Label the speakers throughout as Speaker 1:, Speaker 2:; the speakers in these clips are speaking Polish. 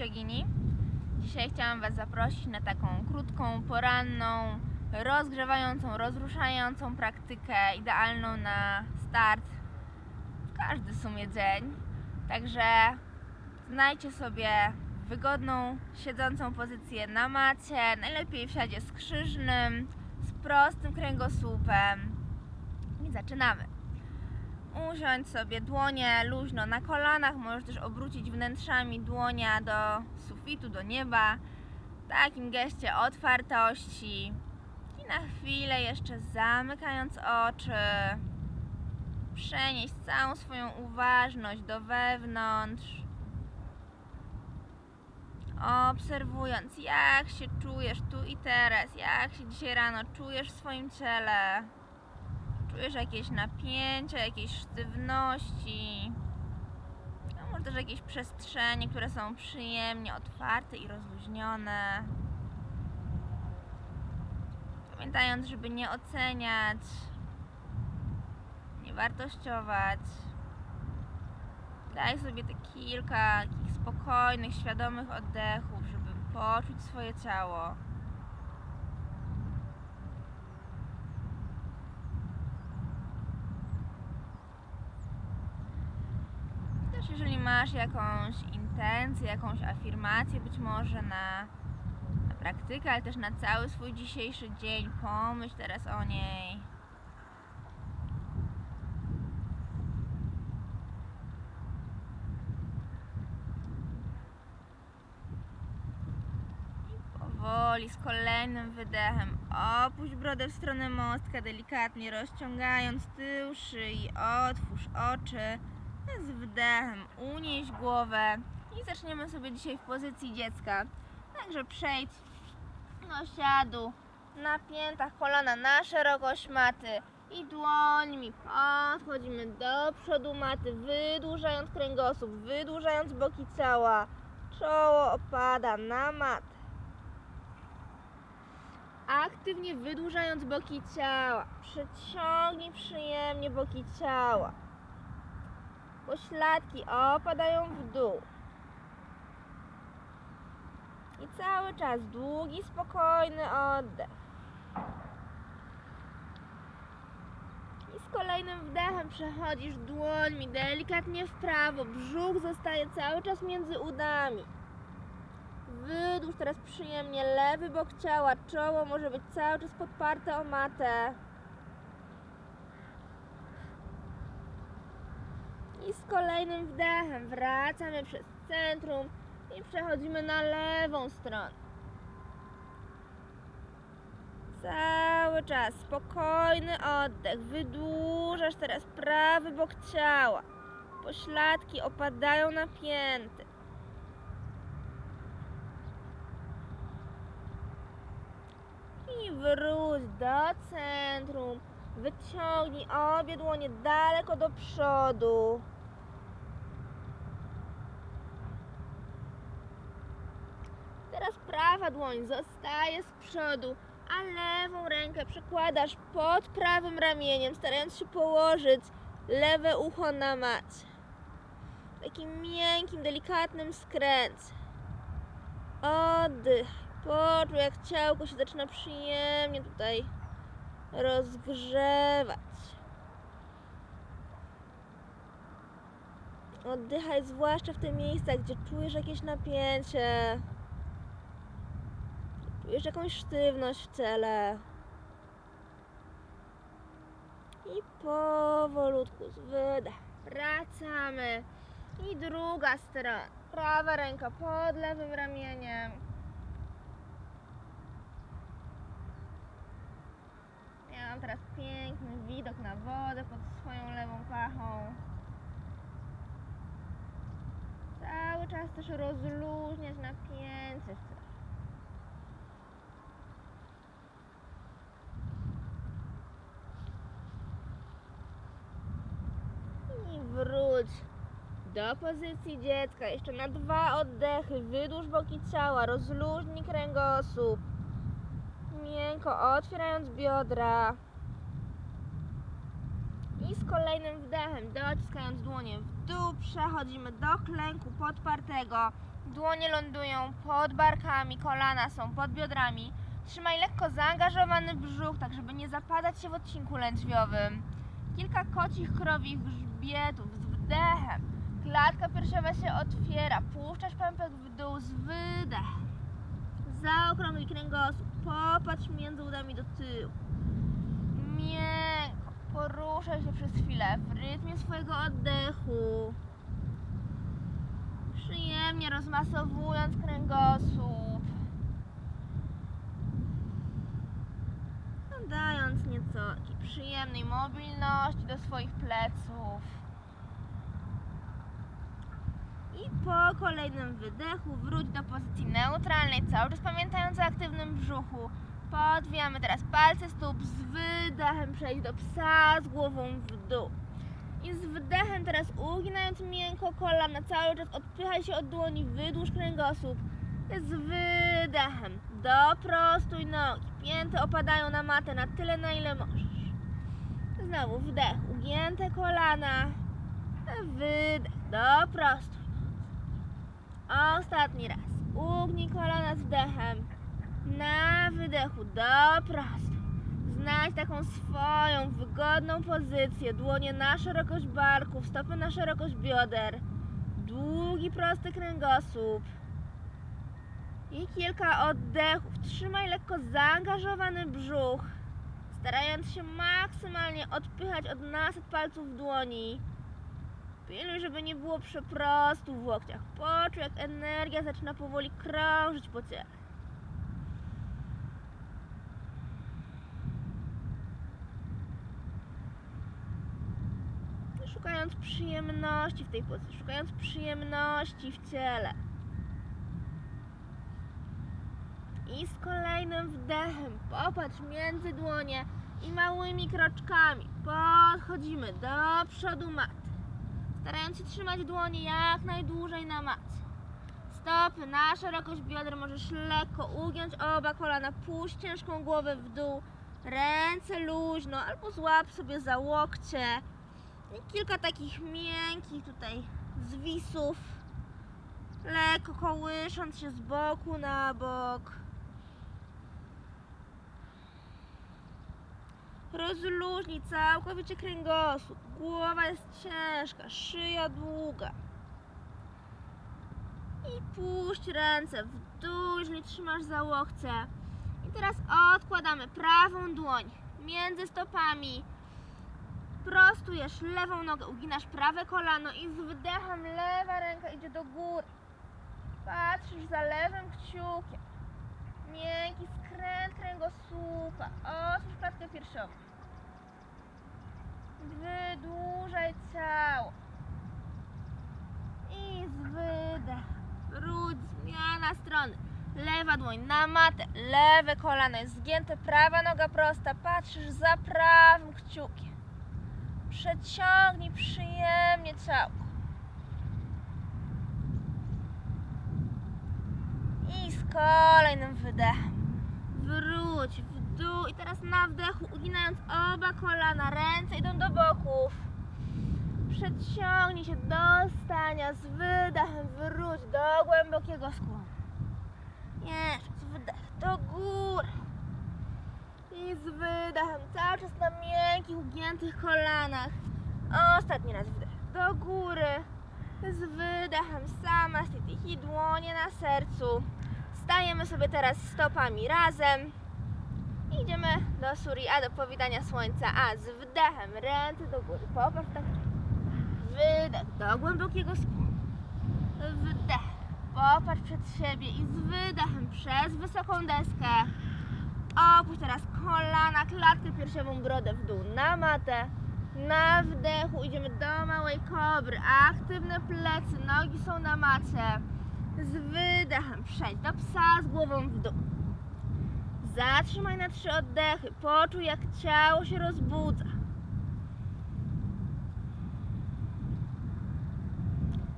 Speaker 1: Jogini. Dzisiaj chciałam Was zaprosić na taką krótką, poranną, rozgrzewającą, rozruszającą praktykę, idealną na start w każdy sumie dzień. Także znajdźcie sobie wygodną, siedzącą pozycję na macie, najlepiej w siadzie skrzyżnym, z prostym kręgosłupem. I zaczynamy. Usiądź sobie dłonie luźno na kolanach, możesz też obrócić wnętrzami dłonia do sufitu, do nieba. W takim geście otwartości. I na chwilę jeszcze zamykając oczy, przenieść całą swoją uważność do wewnątrz. Obserwując, jak się czujesz tu i teraz, jak się dzisiaj rano czujesz w swoim ciele. Czujesz jakieś napięcia, jakieś sztywności. A może też jakieś przestrzenie, które są przyjemnie otwarte i rozluźnione. Pamiętając, żeby nie oceniać, nie wartościować. Daj sobie te kilka takich spokojnych, świadomych oddechów, żeby poczuć swoje ciało. Też jeżeli masz jakąś intencję, jakąś afirmację być może na, na praktykę, ale też na cały swój dzisiejszy dzień, pomyśl teraz o niej. Powoli, z kolejnym wydechem opuść brodę w stronę mostka, delikatnie rozciągając tył szyi, otwórz oczy. Z wdechem unieś głowę i zaczniemy sobie dzisiaj w pozycji dziecka. Także przejdź do siadu, na piętach kolana na szerokość maty i dłońmi podchodzimy do przodu maty, wydłużając kręgosłup, wydłużając boki ciała. Czoło opada na matę. Aktywnie wydłużając boki ciała. Przeciągnij przyjemnie boki ciała. Pośladki opadają w dół. I cały czas długi, spokojny oddech. I z kolejnym wdechem przechodzisz dłońmi delikatnie w prawo. Brzuch zostaje cały czas między udami. Wydłuż teraz przyjemnie lewy bok ciała. Czoło może być cały czas podparte o matę. I z kolejnym wdechem wracamy przez centrum i przechodzimy na lewą stronę. Cały czas spokojny oddech. Wydłużasz teraz prawy bok ciała. Pośladki opadają na pięty. I wróć do centrum. Wyciągnij obie dłonie daleko do przodu. Teraz prawa dłoń zostaje z przodu, a lewą rękę przekładasz pod prawym ramieniem, starając się położyć lewe ucho na macie. Takim miękkim, delikatnym skręcie. Oddych. Poczuj, jak ciałko się zaczyna przyjemnie tutaj rozgrzewać. Oddychaj zwłaszcza w te miejsca, gdzie czujesz jakieś napięcie. Czujesz jakąś sztywność w ciele. I powolutku z wydech. Wracamy. I druga strona. Prawa ręka pod lewym ramieniem. Teraz piękny widok na wodę pod swoją lewą pachą. Cały czas też rozluźniać napięcie ciele. I wróć do pozycji dziecka. Jeszcze na dwa oddechy. Wydłuż boki ciała, rozluźnij kręgosłup. Miękko otwierając biodra. Kolejnym wdechem, dociskając dłonie w dół, przechodzimy do klęku podpartego. Dłonie lądują pod barkami, kolana są pod biodrami. Trzymaj lekko zaangażowany brzuch, tak żeby nie zapadać się w odcinku lędźwiowym. Kilka kocich, krowich grzbietów z wdechem. Klatka piersiowa się otwiera, puszczasz pępek w dół z wydechem. Zaokrągli kręgosłup, popatrz między udami do tyłu. Miękko poruszaj się przez chwilę w rytmie swojego oddechu. Przyjemnie rozmasowując kręgosłup. Dając nieco takiej przyjemnej mobilności do swoich pleców. I po kolejnym wydechu wróć do pozycji neutralnej, cały czas pamiętając o aktywnym brzuchu. Podwijamy teraz palce stóp z wydechem, przejść do psa z głową w dół. I z wdechem teraz uginając miękko kolana, cały czas odpychaj się od dłoni, wydłuż kręgosłup. Z wydechem doprostuj nogi, pięty opadają na matę na tyle, na ile możesz. Znowu wdech, ugięte kolana, wydech, doprostuj. Ostatni raz. Ugnij kolana z wdechem. Na wydechu doprostuj. Znajdź taką swoją wygodną pozycję. Dłonie na szerokość barków, stopy na szerokość bioder. Długi, prosty kręgosłup. I kilka oddechów. Trzymaj lekko zaangażowany brzuch, starając się maksymalnie odpychać od naset palców dłoni. Pilnuj, żeby nie było przeprostu w łokciach. Poczuj, jak energia zaczyna powoli krążyć po ciele. Szukając przyjemności w tej pozycji, szukając przyjemności w ciele. I z kolejnym wdechem popatrz między dłonie i małymi kroczkami podchodzimy do przodu maty starając się trzymać dłonie jak najdłużej na matce. Stopy na szerokość bioder możesz lekko ugiąć oba kolana, puść ciężką głowę w dół, ręce luźno albo złap sobie za łokcie. Kilka takich miękkich tutaj zwisów, lekko kołysząc się z boku na bok. Rozluźnij całkowicie kręgosłup. Głowa jest ciężka, szyja długa. I puść ręce w dół, jeżeli trzymasz za łokcie. I teraz odkładamy prawą dłoń między stopami. Prostujesz lewą nogę, uginasz prawe kolano i z wydechem lewa ręka idzie do góry. Patrzysz za lewym kciukiem. Miękki skręt kręgosłupa. Otwórz klatkę piersiową. Wydłużaj ciało. I z wydech. Wróć, zmiana strony. Lewa dłoń na matę, lewe kolano jest zgięte, prawa noga prosta. Patrzysz za prawym kciukiem. Przeciągnij przyjemnie ciało. I z kolejnym wydechem wróć w dół i teraz na wdechu uginając oba kolana, ręce idą do boków. Przeciągnij się do stania z wydechem, wróć do głębokiego skłonu. Jeszcze wydech do góry. I z wydechem cały czas na miękkich, ugiętych kolanach. Ostatni raz wdech do góry. Z wydechem sama stity i dłonie na sercu. Stajemy sobie teraz stopami razem. Idziemy do Surya, do powitania słońca. A z wdechem ręce do góry. Popatrz tak. Wydech do głębokiego skłonu. Wdech. Popatrz przed siebie i z wydechem przez wysoką deskę. Opuść teraz kolana, klatkę piersiową, brodę w dół na matę. Na wdechu idziemy do małej kobry. Aktywne plecy, nogi są na macie. Z wydechem przejdź do psa z głową w dół. Zatrzymaj na trzy oddechy. Poczuj, jak ciało się rozbudza.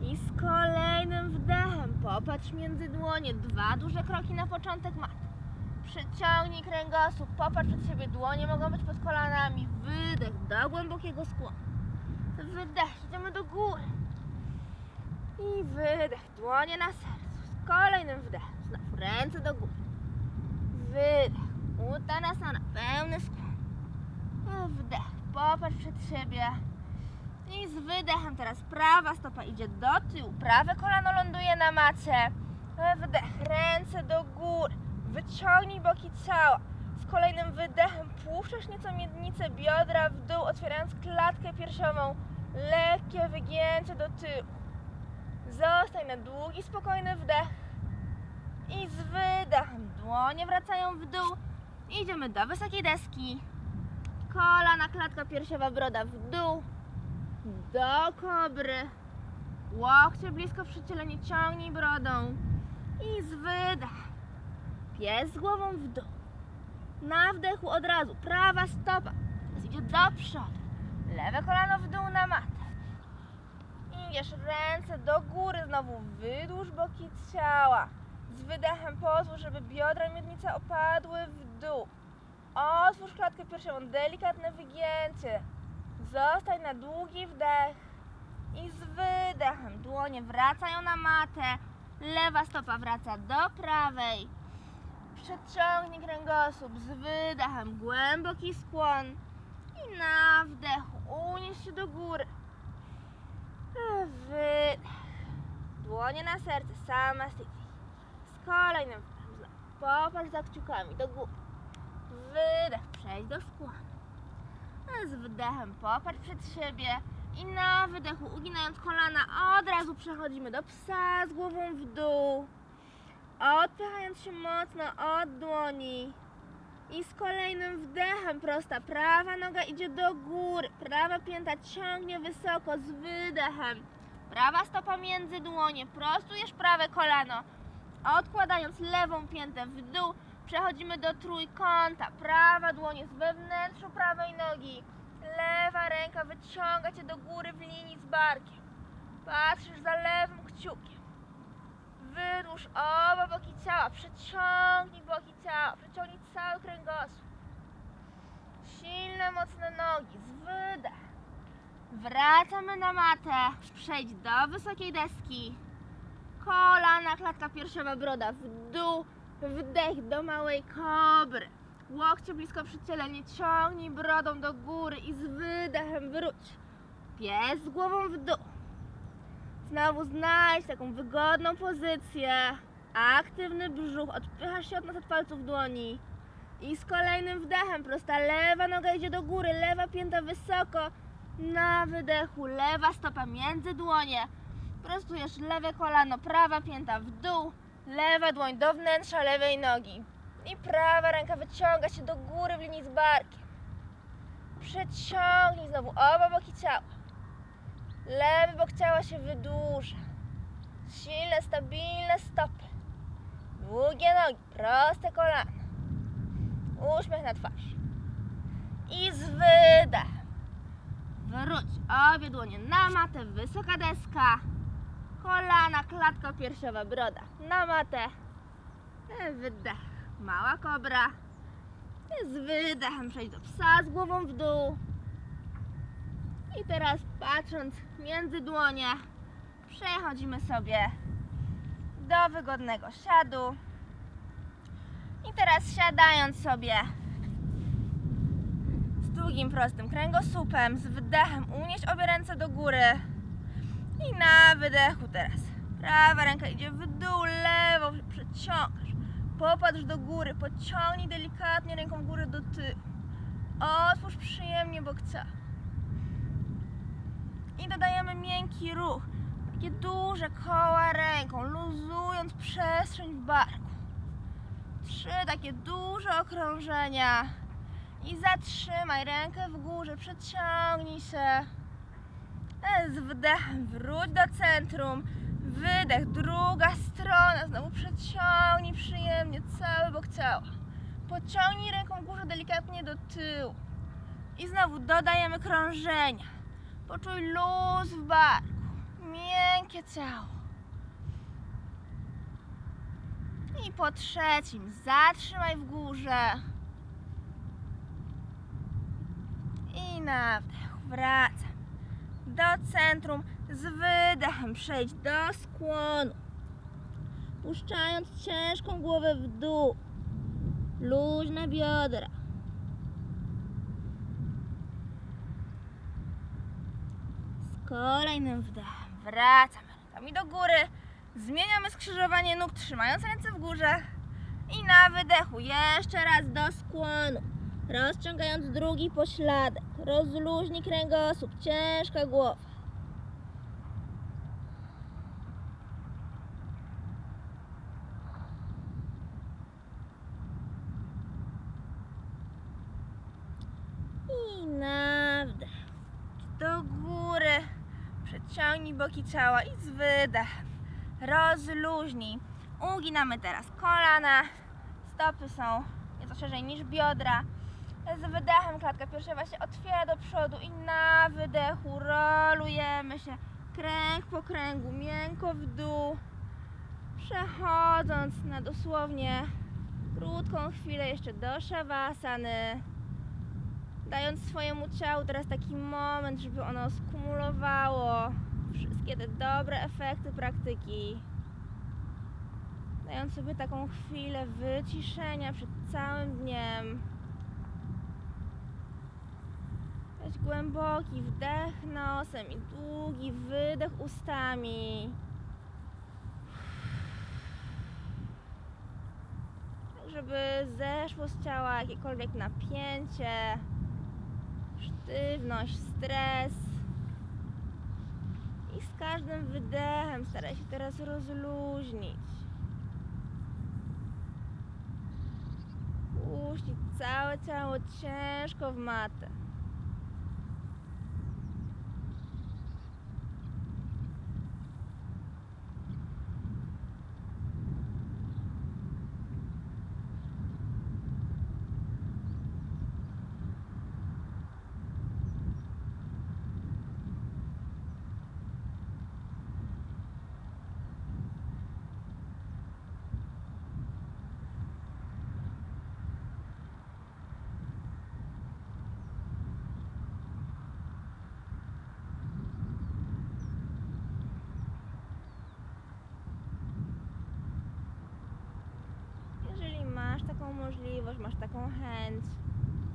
Speaker 1: I z kolejnym wdechem popatrz między dłonie. Dwa duże kroki na początek mat. Przeciągnij kręgosłup, popatrz przed siebie. Dłonie mogą być pod kolanami. Wydech do głębokiego skłonu. Wydech, idziemy do góry. I wydech, dłonie na sercu. ręce do góry. Wydech. Uttanasana, pełny skłon. Wdech. Popatrz przed siebie. I z wydechem teraz prawa stopa idzie do tyłu, prawe kolano ląduje na macie. Wdech, ręce do góry. Wyciągnij boki ciała. Z kolejnym wydechem puszczasz nieco miednicę biodra w dół, otwierając klatkę piersiową. Lekkie wygięcie do tyłu. Zostań na długi, spokojny wdech. I z wydechem dłonie wracają w dół. Idziemy do wysokiej deski. Kolana, klatka piersiowa, broda w dół. Do kobry. Łokcie blisko przy ciele, nie ciągnij brodą. I z wydechem. Pies głową w dół. Na wdechu od razu prawa stopa. Teraz idzie do przodu. Lewe kolano w dół na matę. Idziesz ręce do góry, znowu wydłuż boki ciała. Z wydechem pozwól, żeby biodra i miednica opadły w dół. Otwórz klatkę piersiową, delikatne wygięcie. Zostań na długi wdech. I z wydechem dłonie wracają na matę. Lewa stopa wraca do prawej. Przeciągnij kręgosłup z wydechem, głęboki skłon. I na wdechu unieś się do góry. Wydech. Dłonie na serce, sama sticky. Z kolejnym. Popatrz za kciukami do góry. Wydech, przejdź do skłonu. Z wdechem popatrz przed siebie. I na wydechu, uginając kolana, od razu przechodzimy do psa z głową w dół. Odpychając się mocno od dłoni. I z kolejnym wdechem prosta prawa noga idzie do góry. Prawa pięta ciągnie wysoko z wydechem. Prawa stopa między dłonie. Prostujesz prawe kolano. Odkładając lewą piętę w dół, przechodzimy do trójkąta. Prawa dłoń jest we wnętrzu prawej nogi. Lewa ręka wyciąga cię do góry w linii z barkiem. Patrzysz za lewym kciukiem. Wydłuż oba boki ciała. Przeciągnij boki ciała. Przeciągnij cały kręgosłup. Silne, mocne nogi. Z wydech. Wracamy na matę. Przejdź do wysokiej deski. Kolana, klatka piersiowa, broda w dół. Wdech do małej kobry. Łokcie blisko przy ciele, nie ciągnij brodą do góry i z wydechem wróć. Pies głową w dół. Znowu znajdź taką wygodną pozycję. Aktywny brzuch, odpychasz się od nas od palców dłoni. I z kolejnym wdechem prosta lewa noga idzie do góry, lewa pięta wysoko. Na wydechu lewa stopa między dłonie. Prostujesz lewe kolano, prawa pięta w dół, lewa dłoń do wnętrza lewej nogi. I prawa ręka wyciąga się do góry w linii z barkiem. Przeciągnij znowu oba boki ciała. Lewy bok ciała się wydłuża. Silne, stabilne stopy. Długie nogi, proste kolana. Uśmiech na twarz. I z wydechem. Wróć obie dłonie na matę, wysoka deska. Kolana, klatka piersiowa, broda na matę. Wydech, mała kobra. Z wydechem przejdź do psa z głową w dół. I teraz patrząc między dłonie, przechodzimy sobie do wygodnego siadu. I teraz siadając sobie z długim, prostym kręgosłupem, z wydechem unieś obie ręce do góry. I na wydechu teraz. Prawa ręka idzie w dół, lewą przeciągasz. Popatrz do góry, pociągnij delikatnie ręką w górę do tyłu. Otwórz przyjemnie bok. I dodajemy miękki ruch. Takie duże koła ręką, luzując przestrzeń w barku. Trzy takie duże okrążenia. I zatrzymaj rękę w górze, przeciągnij się. Z wdechem wróć do centrum. Wydech, druga strona. Znowu przeciągnij przyjemnie cały bok ciała. Pociągnij ręką w górze delikatnie do tyłu. I znowu dodajemy krążenia. Poczuj luz w barku. Miękkie ciało. I po trzecim zatrzymaj w górze. I na wdech wracam do centrum z wydechem. Przejdź do skłonu. Puszczając ciężką głowę w dół. Luźne biodra. Kolejnym wdechem wracamy nogami do góry. Zmieniamy skrzyżowanie nóg, trzymając ręce w górze. I na wydechu jeszcze raz do skłonu. Rozciągając drugi pośladek. Rozluźnij kręgosłup, ciężka głowa. I na wdech. Do góry. Przeciągnij boki ciała i z wydechem. Rozluźnij. Uginamy teraz kolana. Stopy są nieco szerzej niż biodra. Z wydechem klatka piersiowa się otwiera do przodu i na wydechu rolujemy się kręg po kręgu, miękko w dół. Przechodząc na dosłownie krótką chwilę jeszcze do szawasany. Dając swojemu ciału teraz taki moment, żeby ono skumulowało wszystkie te dobre efekty praktyki. Dając sobie taką chwilę wyciszenia przed całym dniem. Weź głęboki wdech nosem i długi wydech ustami. Tak, żeby zeszło z ciała jakiekolwiek napięcie, sztywność, stres. I z każdym wydechem staraj się teraz rozluźnić. Puścić całe ciało ciężko w matę. Jeżeli masz taką możliwość, masz taką chęć,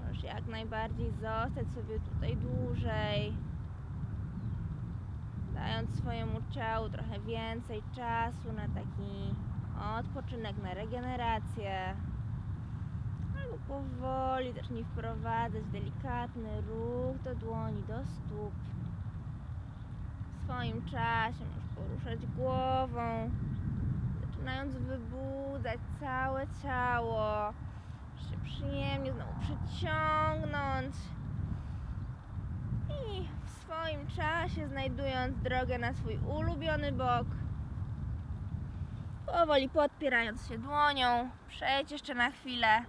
Speaker 1: możesz jak najbardziej zostać sobie tutaj dłużej, dając swojemu ciału trochę więcej czasu na taki odpoczynek, na regenerację. Albo powoli zacznij wprowadzać delikatny ruch do dłoni, do stóp. W swoim czasie możesz poruszać głową, zaczynając wybudzać całe ciało, się przyjemnie znowu przyciągnąć. I w swoim czasie znajdując drogę na swój ulubiony bok, powoli podpierając się dłonią, przejdź jeszcze na chwilę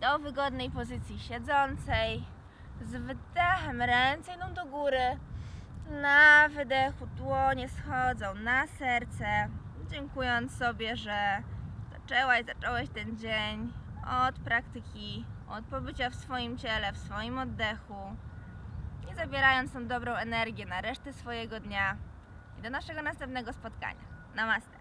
Speaker 1: do wygodnej pozycji siedzącej, z wydechem ręce idą do góry, na wydechu dłonie schodzą na serce, dziękując sobie, że zaczęłaś, zacząłeś ten dzień od praktyki, od pobycia w swoim ciele, w swoim oddechu i zabierając tą dobrą energię na resztę swojego dnia i do naszego następnego spotkania. Namaste.